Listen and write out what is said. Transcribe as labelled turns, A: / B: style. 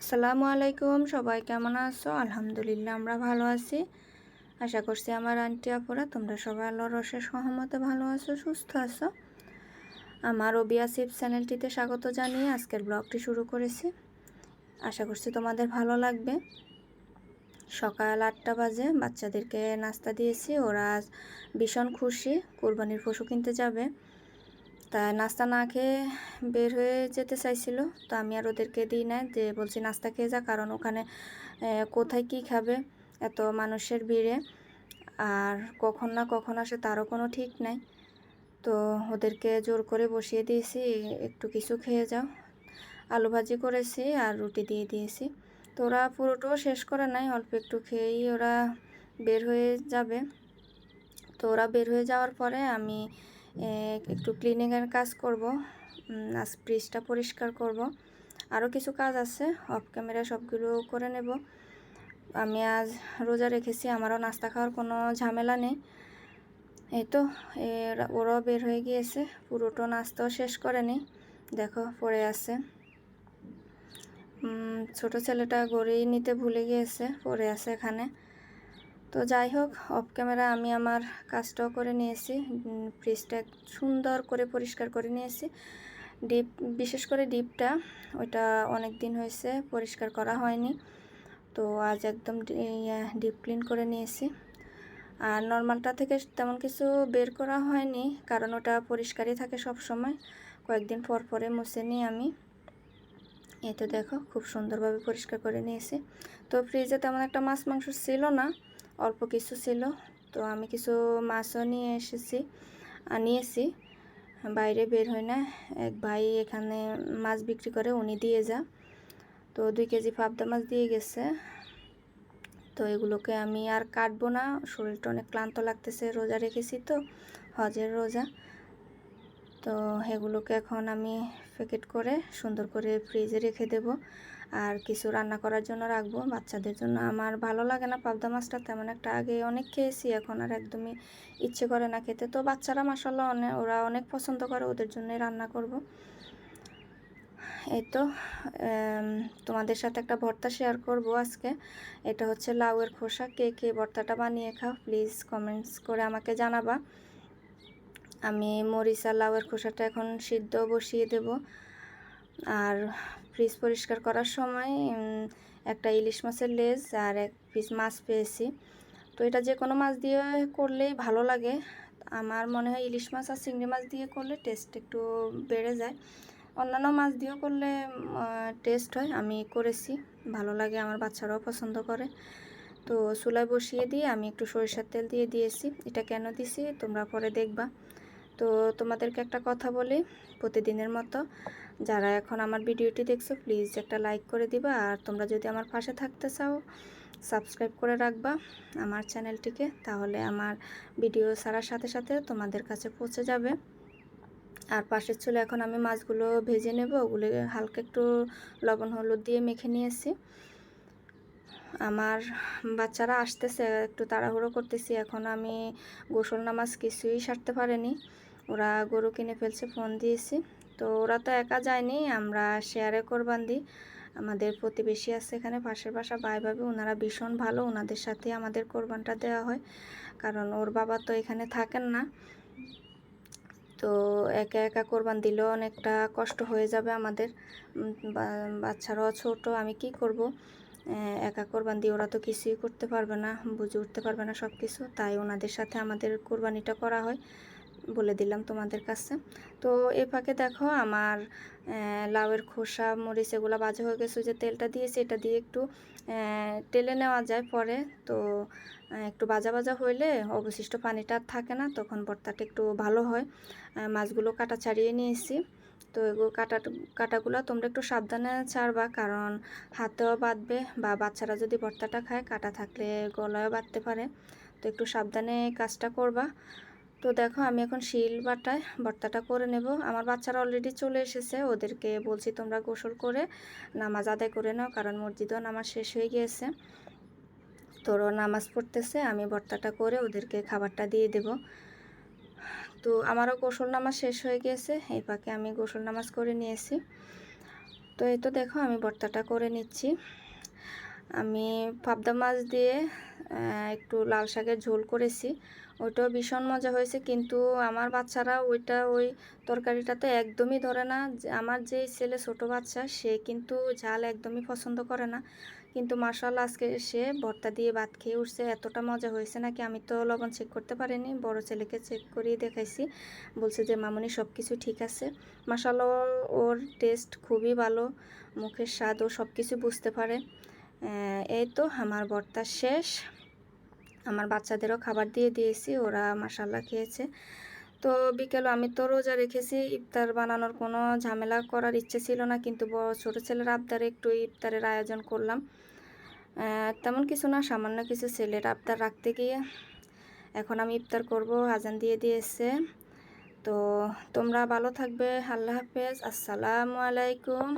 A: আসসালামু আলাইকুম, সবাই কেমন আছো? আলহামদুলিল্লাহ, আমরা ভালো আছি। আশা করছি আমার আন্টি আপুরা, তোমরা সবাই আল্লাহর রসের সহমতে ভালো আছো, সুস্থ আছো। আমার ওবিয়া সিপ চ্যানেলটিতে স্বাগত জানিয়ে আজকের ব্লগটি শুরু করেছি। আশা করছি তোমাদের ভালো লাগবে। সকাল আটটা বাজে, বাচ্চাদেরকে নাস্তা দিয়েছি, ওরা ভীষণ খুশি, কোরবানির পশু কিনতে যাবে। তা নাস্তা না খেয়ে বের হয়ে যেতে চাইছিল। তো আমি আর ওদেরকে দিই না যে বলছি নাস্তা খেয়ে যা, কারণ ওখানে কোথায় কি খাবে, এত মানুষের ভিড়ে। আর কখন না কখন আসে তারও কোনো ঠিক নাই। তো ওদেরকে জোর করে বসিয়ে দিয়েছি, একটু কিছু খেয়ে যাও। আলু ভাজি করেছি আর রুটি দিয়ে দিয়েছি। তো ওরা পুরোটাও শেষ করে নাই, অল্প একটু খেয়েই ওরা বের হয়ে যাবে। তো ওরা বের হয়ে যাওয়ার পরে আমি একটু ক্লিনিংয়ের কাজ করব। আজ ফ্রিজটা পরিষ্কার করব। আরও কিছু কাজ আছে অফ ক্যামেরা সবগুলো করে নেব। আমি আজ রোজা রেখেছি, আমারও নাস্তা খাওয়ার কোনো ঝামেলা নেই। এই তো ওরাও বের হয়ে গিয়েছে, পুরোটো নাস্তাও শেষ করেনি। দেখো, পড়ে আছে। ছোট ছেলেটা গড়েই নিতে ভুলে গিয়েছে, পড়ে আছে এখানে। তো যাই হোক অফ ক্যামেরা আমি আমার কাজটাও করে নিয়েছি। ফ্রিজটা সুন্দর করে পরিষ্কার করে নিয়েছি। ডিপ বিশেষ করে ডিপটা ওইটা অনেক দিন হয়েছে, পরিষ্কার করা হয়নি। তো আজ একদম ডিপ ক্লিন করে নিয়েছি। আর নর্মালটা থেকে তেমন কিছু বের করা হয়নি, কারণ ওটা পরিষ্কারই থাকে সব সময় কয়েকদিন পর পরে মুছে নিই আমি। এই তো দেখো, খুব সুন্দরভাবে পরিষ্কার করে নিয়েছি। তো ফ্রিজে তেমন একটা মাছ মাংস ছিল না অল্প কিছু ছিল। তো আমি কিছু মাছও নিয়ে এসেছি আনিয়েছি বাইরে বের হয় না, এক ভাই এখানে মাছ বিক্রি করে উনি দিয়ে যা। তো দুই কেজি পাবদা মাছ দিয়ে গেছে। তো এগুলোকে আমি আর কাটবো না, শরীরটা অনেক ক্লান্ত লাগতেছে, রোজা রেখেছি তো, হজের রোজা। তো এগুলোকে এখন আমি প্যাকেট করে সুন্দর করে ফ্রিজে রেখে দেব। আর কিছু রান্না করার জন্য রাখব। বাচ্চাদের জন্য আমার ভালো লাগে না পাবদা মাছটা, তেমন একটা আগে অনেক খেয়েছি, এখন আর একদমই ইচ্ছে করে না খেতে। তো বাচ্চারা মাসাল্লাহ অনেক ওরা অনেক পছন্দ করে, ওদের জন্যই রান্না করব। এই তো তোমাদের সাথে একটা ভর্তা শেয়ার করব আজকে। এটা হচ্ছে লাউয়ের খোসা। কে কে ভর্তাটা বানিয়ে খাও, প্লিজ কমেন্টস করে আমাকে জানাবা। আমি মরিচা লাউয়ের খোসাটা এখন সিদ্ধ বসিয়ে দেব। আর ফ্রিজ পরিষ্কার করার সময় একটা ইলিশ মাছের লেজ আর এক পিস মাছ পেয়েছি। তো এটা যে কোনো মাছ দিয়ে করলেই ভালো লাগে। আমার মনে হয় ইলিশ মাছ আর চিংড়ি মাছ দিয়ে করলে টেস্ট একটু বেড়ে যায়। অন্যান্য মাছ দিয়েও করলে টেস্ট হয়। আমি করেছি। ভালো লাগে, আমার বাচ্চারাও পছন্দ করে। তো চুলায় বসিয়ে দিয়ে আমি একটু সরিষার তেল দিয়ে দিয়েছি। এটা কেন দিছি তোমরা পরে দেখবা। তো তোমাদেরকে একটা কথা বলি, প্রতিদিনের মতো যারা এখন আমার ভিডিওটি দেখছ প্লিজ একটা লাইক করে দিবা। আর তোমরা যদি আমার পাশে থাকতে চাও সাবস্ক্রাইব করে রাখবা আমার চ্যানেলটিকে তাহলে আমার ভিডিও ছাড়ার সাথে সাথে তোমাদের কাছে পৌঁছে যাবে। আর পাশের চুলে এখন আমি মাছগুলো ভেজে নেব, ওগুলো হালকা একটু লবণ হলুদ দিয়ে মেখে নিয়েছি। আমার বাচ্চারা আসতেছে, একটু তাড়াহুড়ো করতেছি, এখন আমি গোসল নামাজ কিছুই সারতে পারেনি। ওরা গরু কিনে ফেলছে, ফোন দিয়েছি। তো ওরা তো একা যায়নি, আমরা শেয়ারে কোরবান দিই। আমাদের প্রতিবেশী আছে এখানে, পাশের বাসা ভাই ভাবি, ওনারা ভীষণ ভালো, ওনাদের সাথে আমাদের কোরবানটা দেওয়া হয়। কারণ ওর বাবা তো এখানে থাকেন না। তো একা একা কোরবান দিলেও অনেকটা কষ্ট হয়ে যাবে আমাদের। বাচ্চারাও ছোট, আমি কি করব? একা কোরবান দিয়ে ওরা তো কিছুই করতে পারবে না, বুঝে উঠতে পারবে না সব কিছু তাই ওনাদের সাথে আমাদের কোরবানিটা করা হয়। বলে দিলাম তোমাদের কাছে। তো এ ফাঁকে দেখো আমার লাউয়ের খোসা, মরিচ এগুলো বাজা হয়ে গেছে যে তেলটা দিয়েছি, এটা দিয়ে একটু টেলে নেওয়া যায় পরে। তো একটু বাজা বাজা হইলে অবশিষ্ট পানিটা থাকে না, তখন ভর্তাটা একটু ভালো হয়। মাছগুলো কাটা ছাড়িয়ে নিয়েছি। তো এগুলো কাটা, কাটাগুলো তোমরা একটু সাবধানে ছাড়বা, কারণ হাতেও বাঁধবে বা বাচ্চারা যদি ভর্তাটা খায়, কাটা থাকলে গলায়ও বাঁধতে পারে। তো একটু সাবধানে কাজটা করবা। তো দেখো আমি এখন শিল বাটায় ভর্তাটা করে নেব। আমার বাচ্চারা অলরেডি চলে এসেছে, ওদেরকে বলছি তোমরা গোসল করে নামাজ আদায় করে নাও, কারণ মসজিদও নামাজ শেষ হয়ে গিয়েছে। তোরও নামাজ পড়তেছে, আমি ভর্তাটা করে ওদেরকে খাবারটা দিয়ে দেব। তো আমারও গোসল নামাজ শেষ হয়ে গিয়েছে, এই পাকে আমি গোসল নামাজ করে নিয়েছি। তো এই তো দেখো আমি ভর্তাটা করে নিচ্ছি। আমি পাবদা মাছ দিয়ে একটু লাল শাকের ঝোল করেছি। ওইটাও ভীষণ মজা হয়েছে, কিন্তু আমার বাচ্চারা ওইটা ওই তরকারিটাতে একদমই ধরে না। আমার যে ছেলে ছোট বাচ্চা, সে কিন্তু ঝাল একদমই পছন্দ করে না। কিন্তু মার্শাল্লাহ আজকে সে ভর্তা দিয়ে ভাত খেয়ে উঠছে, এতটা মজা হয়েছে নাকি আমি তো লবণ চেক করতে পারিনি, বড় ছেলেকে চেক করিয়ে দেখাইছি। বলছে যে, মামনি সব কিছু ঠিক আছে? মার্শাল্লাহ ওর টেস্ট খুবই ভালো, মুখের স্বাদ ও সব কিছু বুঝতে পারে। এই তো আমার ভর্তা শেষ। আমার বাচ্চাদেরও খাবার দিয়ে দিয়েছি, ওরা মাসাল্লাহ খেয়েছে। তো বিকেল আমি তো রোজা রেখেছি, ইফতার বানানোর কোনো ঝামেলা করার ইচ্ছে ছিল না, কিন্তু ছোটো ছেলের আবদারে একটু ইফতারের আয়োজন করলাম। তেমন কিছু না, সামান্য কিছু ছেলের আবদার রাখতে গিয়ে এখন আমি ইফতার করব, আজান দিয়ে দিয়েছে। তো তোমরা ভালো থাকবে, আল্লাহ হাফেজ, আসসালামু আলাইকুম।